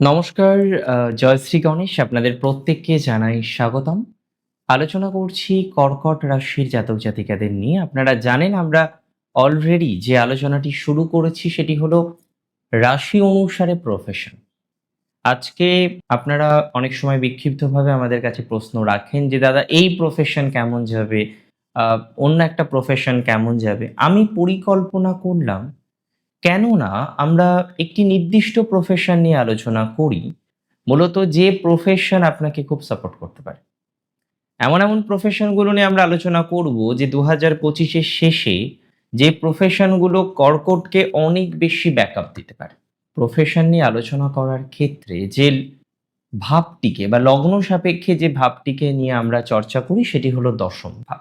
নমস্কার জয়শ্রী গণেশ, আপনাদের প্রত্যেককে জানাই স্বাগতম। আলোচনা করছি কর্কট রাশির জাতক জাতিকাদের নিয়ে। আপনারা জানেন আমরা অলরেডি যে আলোচনাটি শুরু করেছি সেটি হলো রাশি অনুসারে প্রফেশন আজকে আপনারা অনেক সময় বিক্ষিপ্তভাবে আমাদের কাছে প্রশ্ন রাখেন যে, দাদা, এই প্রফেশন কেমন যাবে? অন্য একটা প্রফেশন কেমন যাবে? আমি পরিকল্পনা করলাম কেননা আমরা একটি নির্দিষ্ট প্রফেশন নিয়ে আলোচনা করি, মূলত যে প্রফেশন আপনাকে খুব সাপোর্ট করতে পারে। এমন এমন প্রফেশনগুলো নিয়ে আমরা আলোচনা করব যে দু হাজার পঁচিশের শেষে যে প্রফেশনগুলো কর্কটকে অনেক বেশি ব্যাকআপ দিতে পারে। প্রফেশন নিয়ে আলোচনা করার ক্ষেত্রে যে ভাবটিকে বা লগ্ন সাপেক্ষে যে ভাবটিকে নিয়ে আমরা চর্চা করি, সেটি হলো দশম ভাব।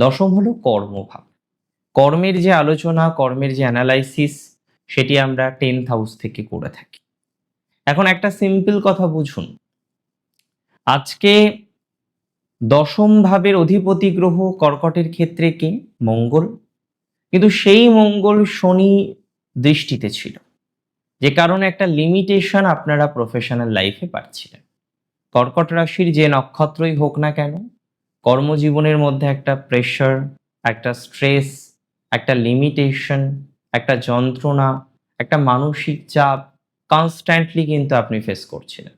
দশম হলো কর্মভাব। কর্মের যে আলোচনা, কর্মের যে অ্যানালাইসিস সেটি আমরা টেন্থ হাউস থেকে করে থাকি। এখন একটা সিম্পল কথা বুঝুন। আজকে দশম ভাবের অধিপতি গ্রহ কর্কটের ক্ষেত্রে কে? মঙ্গল। কিন্তু সেই মঙ্গল শনি দৃষ্টিতে ছিল, যে কারণে একটা লিমিটেশন আপনারা প্রফেশনাল লাইফে পাচ্ছিলেন। কর্কট রাশির যে নক্ষত্রই হোক না কেন, কর্মজীবনের মধ্যে একটা প্রেশার একটা স্ট্রেস একটা লিমিটেশন একটা যন্ত্রণা, একটা মানসিক চাপ কনস্ট্যান্টলি কিন্তু আপনি ফেস করছিলেন।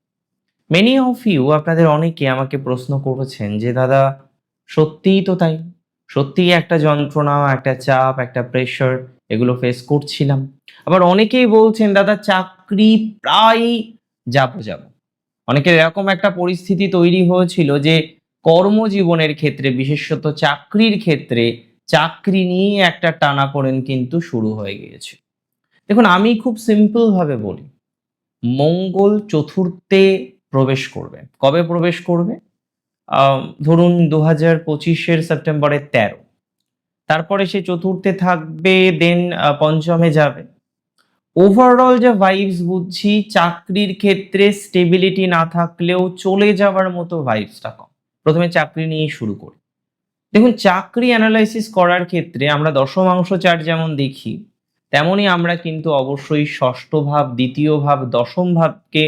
মেনি অফ ইউ আপনাদের অনেকে আমাকে প্রশ্ন করেছেন যে, দাদা, সত্যিই তো তাই? সত্যিই একটা যন্ত্রণা, একটা চাপ, একটা প্রেশার এগুলো ফেস করছিলাম? আবার অনেকেই বলছেন, দাদা, চাকরি প্রায় যাব, যাব। অনেকের এরকম একটা পরিস্থিতি তৈরি হয়েছিল যে, কর্মজীবনের ক্ষেত্রে, বিশেষত চাকরির ক্ষেত্রে চাকরি নিয়ে একটা টানাপোড়েন কিন্তু শুরু হয়ে গিয়েছে। দেখুন, আমি খুব সিম্পল ভাবে বলি, মঙ্গল চতুর্থে প্রবেশ করবে। কবে প্রবেশ করবে? ধরুন দু হাজার পঁচিশের সেপ্টেম্বরের তেরো। তারপরে সে চতুর্থে থাকবে দেন পঞ্চমে যাবে। ওভারঅল যে ভাইবস বুঝছি, চাকরির ক্ষেত্রে স্টেবিলিটি না থাকলেও চলে যাওয়ার মতো ভাইবসটা কম। প্রথমে চাকরি নিয়েই শুরু করি। দেখুন, চাকরি অ্যানালাইসিস করার ক্ষেত্রে আমরা দশমাংশ চার্ট যেমন দেখি তেমনি আমরা কিন্তু অবশ্যই ষষ্ঠ ভাব, দ্বিতীয় ভাব, দশম ভাবকে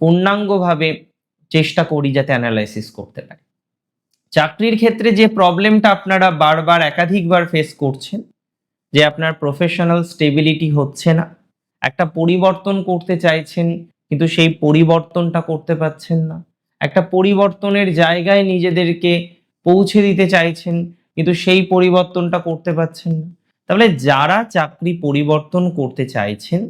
পূর্ণাঙ্গভাবে চেষ্টা করি যাতে অ্যানালাইসিস করতে পারি। চাকরির ক্ষেত্রে যে প্রবলেমটা আপনারা বারবার একাধিকবার ফেস করছেন, যে আপনার প্রফেশনাল স্টেবিলিটি হচ্ছে না, একটা পরিবর্তন করতে চাইছেন, কিন্তু সেই পরিবর্তনটা করতে পারছেন না, একটা পরিবর্তনের জায়গায় নিজেদেরকে পৌঁছে দিতে চাইছেন, কিন্তু সেই পরিবর্তনটা করতে পারছেন না। তাহলে যারা চাকরি পরিবর্তন করতে চাইছেন,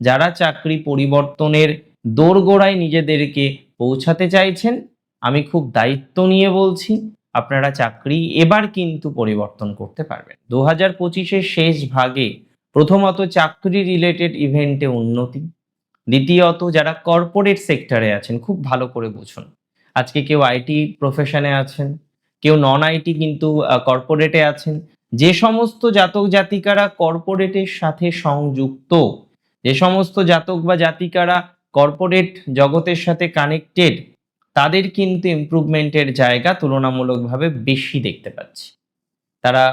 যারা চাকরি পরিবর্তনের দোরগোড়ায় নিজেদেরকে পৌঁছাতে চাইছেন, আমি খুব দায়িত্ব নিয়ে বলছি, আপনারা চাকরি এবার কিন্তু পরিবর্তন করতে পারবেন। দু হাজার পঁচিশের শেষ ভাগে প্রথমত চাকরি রিলেটেড ইভেন্টে উন্নতি, দ্বিতীয়ত যারা কর্পোরেট সেক্টরে আছেন, খুব ভালো করে বুঝুন। আজকে কেউ আইটি প্রফেশনে আছেন কেউ নন আইটি কিন্তু কর্পোরেটে আছেন। যে সমস্ত জাতক জাতিকারা কর্পোরেটের সাথে সংযুক্ত, যে সমস্ত জাতক বা জাতিকারা কর্পোরেট জগতের সাথে কানেক্টেড তাদের কিন্তু ইমপ্রুভমেন্টের জায়গা তুলনামূলকভাবে বেশি দেখতে পাচ্ছি। তারা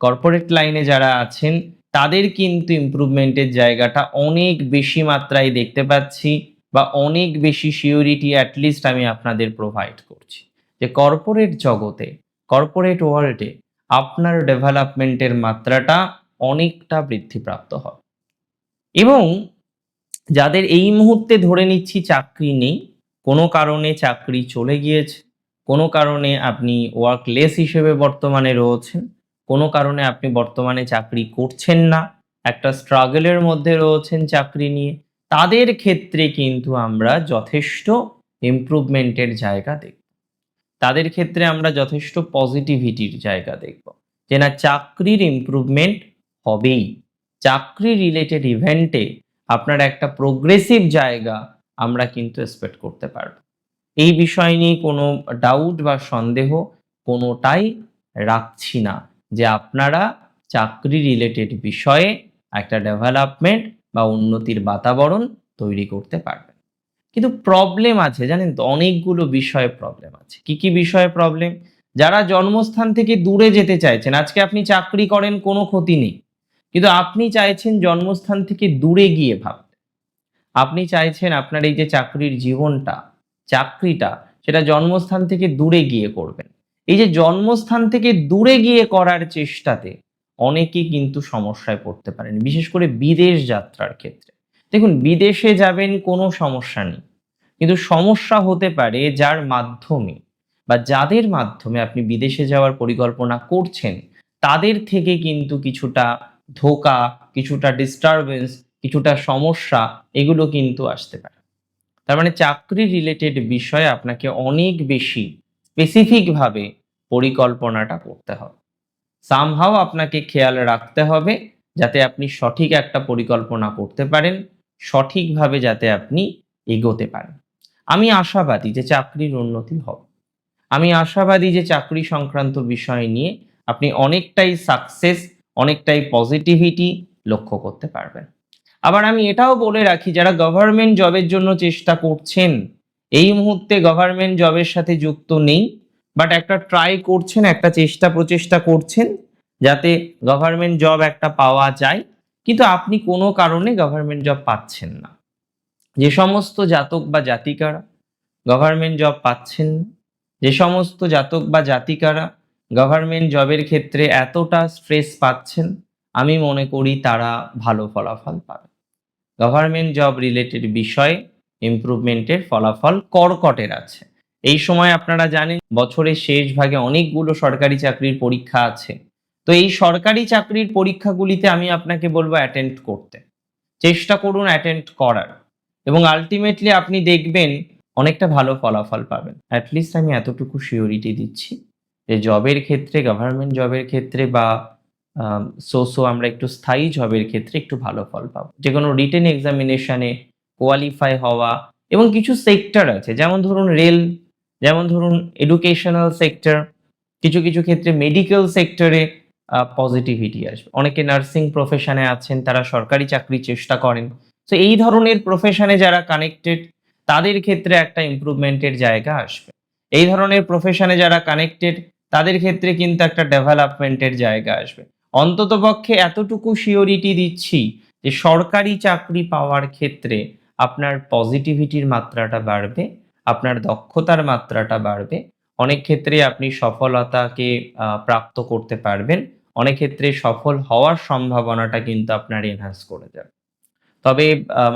কর্পোরেট লাইনে যারা আছেন, তাদের কিন্তু ইমপ্রুভমেন্টের জায়গাটা অনেক বেশি মাত্রায় দেখতে পাচ্ছি বা অনেক বেশি সিওরিটি অ্যাটলিস্ট আমি আপনাদের প্রোভাইড করছি। যে কর্পোরেট জগতে কর্পোরেট ওয়ার্ল্ডে আপনার ডেভেলপমেন্টের মাত্রাটা অনেকটা বৃদ্ধিপ্রাপ্ত হবে। এবং যাদের এই মুহূর্তে ধরে নিচ্ছি চাকরি নেই, কোনো কারণে চাকরি চলে গিয়েছে, কোনো কারণে আপনি ওয়ার্কলেস হিসেবে বর্তমানে রয়েছেন, কোনো কারণে আপনি বর্তমানে চাকরি করছেন না, একটা স্ট্রাগলের মধ্যে রয়েছেন চাকরি নিয়ে, তাদের ক্ষেত্রে কিন্তু আমরা যথেষ্ট ইমপ্রুভমেন্টের জায়গা দেখব তাদের ক্ষেত্রে আমরা যথেষ্ট পজিটিভিটির জায়গা দেখব। যে না, চাকরির ইমপ্রুভমেন্ট হবেই। চাকরি রিলেটেড ইভেন্টে আপনার একটা প্রোগ্রেসিভ জায়গা আমরা কিন্তু এক্সপেক্ট করতে পারব। এই বিষয় নিয়ে কোনো ডাউট বা সন্দেহ কোনোটাই রাখছি না যে আপনারা চাকরি রিলেটেড বিষয়ে একটা ডেভেলপমেন্ট বা উন্নতির বাতাবরণ তৈরি করতে পারবেন। কিন্তু প্রবলেম আছে, জানেন তো? অনেকগুলো বিষয়ে প্রবলেম আছে। কি কি বিষয়ে প্রবলেম যারা জন্মস্থান থেকে দূরে যেতে চাইছেন, আজকে আপনি চাকরি করেন, কোনো ক্ষতি নেই। কিন্তু আপনি চাইছেন জন্মস্থান থেকে দূরে গিয়ে ভাবতে। আপনি চাইছেন আপনার এই যে চাকরির জীবনটা, চাকরিটা, সেটা জন্মস্থান থেকে দূরে গিয়ে করবেন। এই যে জন্মস্থান থেকে দূরে গিয়ে করার চেষ্টাতে অনেকেই কিন্তু সমস্যায় পড়তে পারেন, বিশেষ করে বিদেশ যাত্রার ক্ষেত্রে। দেখুন, বিদেশে যাবেন কোনো সমস্যা নেই। কিন্তু সমস্যা হতে পারে যার মাধ্যমে বা যাদের মাধ্যমে আপনি বিদেশে যাওয়ার পরিকল্পনা করছেন, তাদের থেকে কিন্তু কিছুটা ধোকা, কিছুটা ডিস্টারবেন্স কিছুটা সমস্যা এগুলো কিন্তু আসতে পারে। তার মানে চাকরি রিলেটেড বিষয়ে আপনাকে অনেক বেশি স্পেসিফিকভাবে পরিকল্পনাটা করতে হবে। সামহাও আপনাকে খেয়াল রাখতে হবে যাতে আপনি সঠিক একটা পরিকল্পনা করতে পারেন। সঠিকভাবে যাতে আপনি এগোতে পারেন। আমি আশাবাদী যে চাকরির উন্নতি হবে। আমি আশাবাদী যে চাকরি সংক্রান্ত বিষয় নিয়ে আপনি অনেকটাই সাকসেস অনেকটাই পজিটিভিটি লক্ষ্য করতে পারবেন। আবার আমি এটাও বলে রাখি, যারা গভর্নমেন্ট জবের জন্য চেষ্টা করছেন, এই মুহূর্তে গভর্নমেন্ট জবের সাথে যুক্ত নেই বাট একটা ট্রাই করছেন, একটা চেষ্টা প্রচেষ্টা করছেন, যাতে গভর্নমেন্ট জব একটা পাওয়া যায়। কিন্তু আপনি কোনো কারণে গভর্নমেন্ট জব পাচ্ছেন না। যে সমস্ত জাতক বা জাতিকারা গভর্নমেন্ট জব পাচ্ছেন না, যে সমস্ত জাতক বা জাতিকারা গভর্নমেন্ট জবের ক্ষেত্রে এতটা স্ট্রেস পাচ্ছেন, আমি মনে করি তারা ভালো ফলাফল পাবে। গভর্নমেন্ট জব রিলেটেড বিষয়ে ইমপ্রুভমেন্টের ফলাফল কর্কটের আছে। এই সময় আপনারা জানেন, বছরের শেষ ভাগে অনেকগুলো সরকারি চাকরির পরীক্ষা আছে। তো এই সরকারি চাকরির পরীক্ষাগুলিতে আমি আপনাকে বলব অ্যাটেন্ড করতে। চেষ্টা করুন অ্যাটেন্ড করার। এবং আলটিমেটলি আপনি দেখবেন অনেকটা ভালো ফলাফল পাবেন। অ্যাটলিস্ট আমি এতটুকু শিওরিটি দিচ্ছি যে জবের ক্ষেত্রে গভর্নমেন্ট জবের ক্ষেত্রে বা সো সো আমরা একটু স্থায়ী জবের ক্ষেত্রে একটু ভালো ফল পাবো। যে কোনো রিটেন এক্সামিনেশনে কোয়ালিফাই হওয়া এবং কিছু সেক্টর আছে। যেমন ধরুন রেল যেমন ধরুন এডুকেশনাল সেক্টর কিছু কিছু ক্ষেত্রে মেডিকেল সেক্টরে পজিটিভিটি আসবে। অনেকে নার্সিং প্রফেশনে আছেন, তারা সরকারি চাকরি চেষ্টা করেন। তো এই ধরনের প্রফেশনে যারা কানেক্টেড তাদের ক্ষেত্রে একটা ইমপ্রুভমেন্টের জায়গা আসবে। এই ধরনের প্রফেশনে যারা কানেক্টেড তাদের ক্ষেত্রে কিন্তু একটা ডেভেলপমেন্টের জায়গা আসবে। অন্ততপক্ষে এতটুকু শিওরিটি দিচ্ছি যে সরকারি চাকরি পাওয়ার ক্ষেত্রে আপনার পজিটিভিটির মাত্রাটা বাড়বে, আপনার দক্ষতার মাত্রাটা বাড়বে। অনেক ক্ষেত্রে আপনি সফলতাকে প্রাপ্ত করতে পারবেন। অনেক ক্ষেত্রে সফল হওয়ার সম্ভাবনাটা কিন্তু আপনার এনহান্স করে যাবে তবে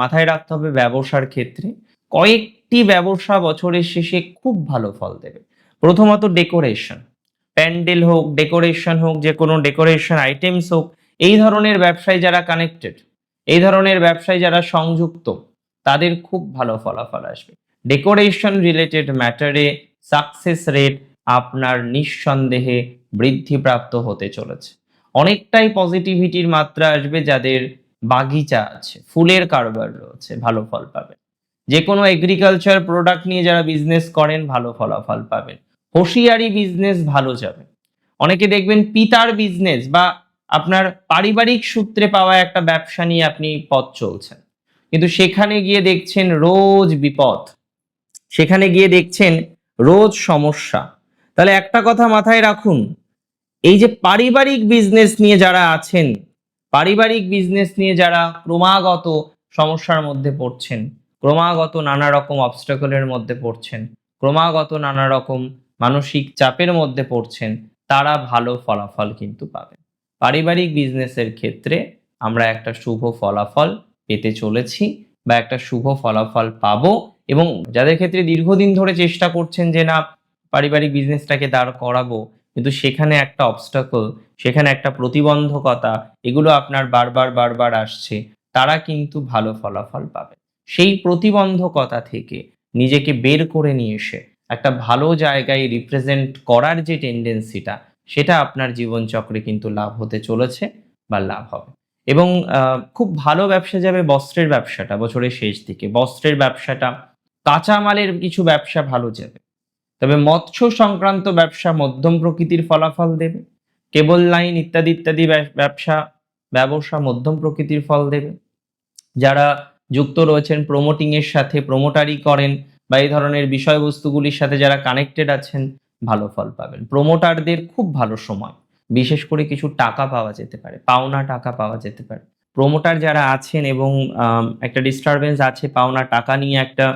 মাথায় রাখতে হবে ব্যবসার ক্ষেত্রে কয়েকটি ব্যবসা বছরের শেষে খুব ভালো ফল দেবে। প্রথমত ডেকোরেশন প্যান্ডেল হোক ডেকোরেশন হোক, যে কোনো ডেকোরেশন আইটেমস হোক, এই ধরনের ব্যবসায় যারা কানেক্টেড এই ধরনের ব্যবসায় যারা সংযুক্ত, তাদের খুব ভালো ফলাফল আসবে। ডেকোরেশন রিলেটেড ম্যাটারে সাকসেস রেট আপনার নিঃসন্দেহে বৃদ্ধিপ্রাপ্ত হতে চলেছে। অনেকটাই পজিটিভিটির মাত্রা আসবে যাদের বাগিচা আছে, ফুলের কারবার রয়েছে, ভালো ফল পাবেন। যে কোনো এগ্রিকালচার প্রোডাক্ট নিয়ে যারা বিজনেস করেন, ভালো ফলাফল পাবেন। হুঁশিয়ারি বিজনেস ভালো যাবে। অনেকে দেখবেন পিতার বিজনেস বা আপনার পারিবারিক সূত্রে পাওয়া একটা ব্যবসা নিয়ে আপনি পথ চলছেন। কিন্তু সেখানে গিয়ে দেখছেন রোজ বিপদ। সেখানে গিয়ে দেখছেন রোজ সমস্যা। তাহলে একটা কথা মাথায় রাখুন এই যে পারিবারিক বিজনেস নিয়ে যারা আছেন, পারিবারিক বিজনেস নিয়ে যারা ক্রমাগত সমস্যার মধ্যে পড়ছেন, ক্রমাগত নানা রকম অবস্টাকলের মধ্যে পড়ছেন, ক্রমাগত নানা রকম মানসিক চাপের মধ্যে পড়ছেন, তারা ভালো ফলাফল কিন্তু পাবেন। পারিবারিক বিজনেসের ক্ষেত্রে আমরা একটা শুভ ফলাফল পেতে চলেছি বা একটা শুভ ফলাফল পাবো এবং যাদের ক্ষেত্রে দীর্ঘদিন ধরে চেষ্টা করছেন যে না, পারিবারিক বিজনেসটাকে দাঁড় করাবো কিন্তু সেখানে একটা অবস্টাকল সেখানে একটা প্রতিবন্ধকতা, এগুলো আপনার বারবার বারবার আসছে। তারা কিন্তু ভালো ফলাফল পাবে। সেই প্রতিবন্ধকতা থেকে নিজেকে বের করে নিয়ে এসে একটা ভালো জায়গায় রিপ্রেজেন্ট করার যে টেন্ডেন্সিটা সেটা আপনার জীবনচক্রে কিন্তু লাভ হতে চলেছে বা লাভ হবে। এবং খুব ভালো ব্যবসা যাবে বস্ত্রের ব্যবসাটা, বছরের শেষ দিকে। বস্ত্রের ব্যবসাটা, কাঁচামালের কিছু ব্যবসা ভালো যাবে। তবে মৎস্য সংক্রান্ত ব্যবসা মধ্যম প্রকৃতির ফলাফল দেবে। কেবল লাইন ইত্যাদি ইত্যাদি ব্যবসা ব্যবসা মধ্যম প্রকৃতির ফল দেবে। যারা যুক্ত রয়েছেন প্রমোটিং এর সাথে প্রমোটারি করেন বা এই ধরনের বিষয়বস্তুগুলির সাথে যারা কানেক্টেড আছেন, ভালো ফল পাবেন। প্রমোটারদের খুব ভালো সময়। বিশেষ করে কিছু টাকা পাওয়া যেতে পারে, পাওনা টাকা পাওয়া যেতে পারে। প্রমোটার যারা আছেন এবং একটা ডিস্টারবেন্স আছে, পাওনা টাকা নিয়ে একটা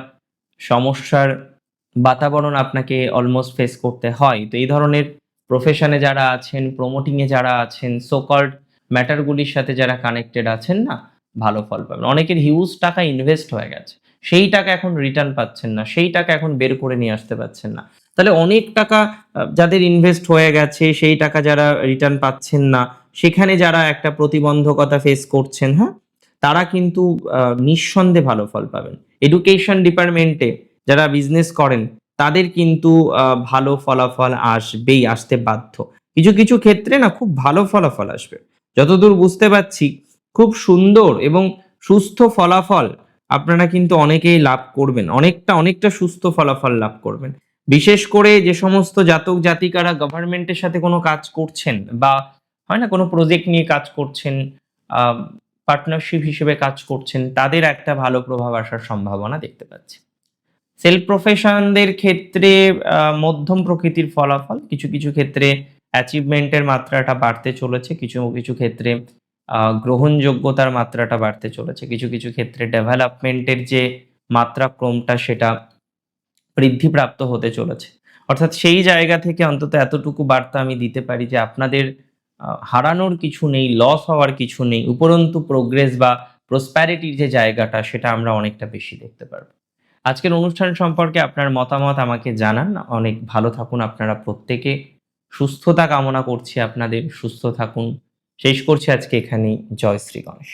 সমস্যার বাতাবরণ আপনাকে অলমোস্ট ফেস করতে হয়। তো এই ধরনের প্রফেশনে যারা আছেন প্রমোটিংয়ে যারা আছেন সোকল্ড ম্যাটারগুলির সাথে যারা কানেক্টেড আছেন না, ভালো ফল পাবেন। অনেকের হিউজ টাকা ইনভেস্ট হয়ে গেছে। সেই টাকা এখন রিটার্ন পাচ্ছেন না, সেই টাকা এখন বের করে নিয়ে আসতে পারছেন না। তাহলে অনেক টাকা যাদের ইনভেস্ট হয়ে গেছে, সেই টাকা যারা রিটার্ন পাচ্ছেন না, সেখানে যারা একটা প্রতিবন্ধকতা ফেস করছেন হ্যাঁ? তারা কিন্তু নিঃসন্দেহে ভালো ফল পাবেন। এডুকেশন ডিপার্টমেন্টে যারা বিজনেস করেন, তাদের কিন্তু ভালো ফলাফল আসবেই, আসতে বাধ্য। কিছু কিছু ক্ষেত্রে না খুব ভালো ফলাফল আসবে। যতদূর বুঝতে পারছি, খুব সুন্দর এবং সুস্থ ফলাফল আপনারা কিন্তু অনেকেই লাভ করবেন। অনেকটা অনেকটা সুস্থ ফলাফল লাভ করবেন। বিশেষ করে যে সমস্ত জাতক, জাতিকারা গভর্নমেন্টের সাথে কোনো কাজ করছেন বা হয় না, কোনো প্রজেক্ট নিয়ে কাজ করছেন পার্টনারশিপ হিসেবে কাজ করছেন, তাদের একটা ভালো প্রভাব আসার সম্ভাবনা দেখতে পাচ্ছি। সেলফ প্রফেশনদের ক্ষেত্রে মধ্যম প্রকৃতির ফলাফল, কিছু কিছু ক্ষেত্রে অ্যাচিভমেন্টের মাত্রাটা বাড়তে চলেছে, কিছু কিছু ক্ষেত্রে গ্রহণযোগ্যতার মাত্রাটা বাড়তে চলেছে, কিছু কিছু ক্ষেত্রে ডেভেলপমেন্টের যে মাত্রাক্রমটা সেটা বৃদ্ধিপ্রাপ্ত হতে চলেছে। অর্থাৎ সেই জায়গা থেকে অন্তত এতটুকু বার্তা আমি দিতে পারি যে আপনাদের হারানোর কিছু নেই লস হওয়ার কিছু নেই, উপরন্তু প্রোগ্রেস বা প্রসপ্যারিটির যে জায়গাটা সেটা আমরা অনেকটা বেশি দেখতে পারব। আজকের অনুষ্ঠান সম্পর্কে আপনার মতামত আমাকে জানান। অনেক ভালো থাকুন আপনারা প্রত্যেকে। সুস্থতা কামনা করছি আপনাদের। সুস্থ থাকুন। শেষ করছি আজকে এখানেই। জয় শ্রী গণেশ।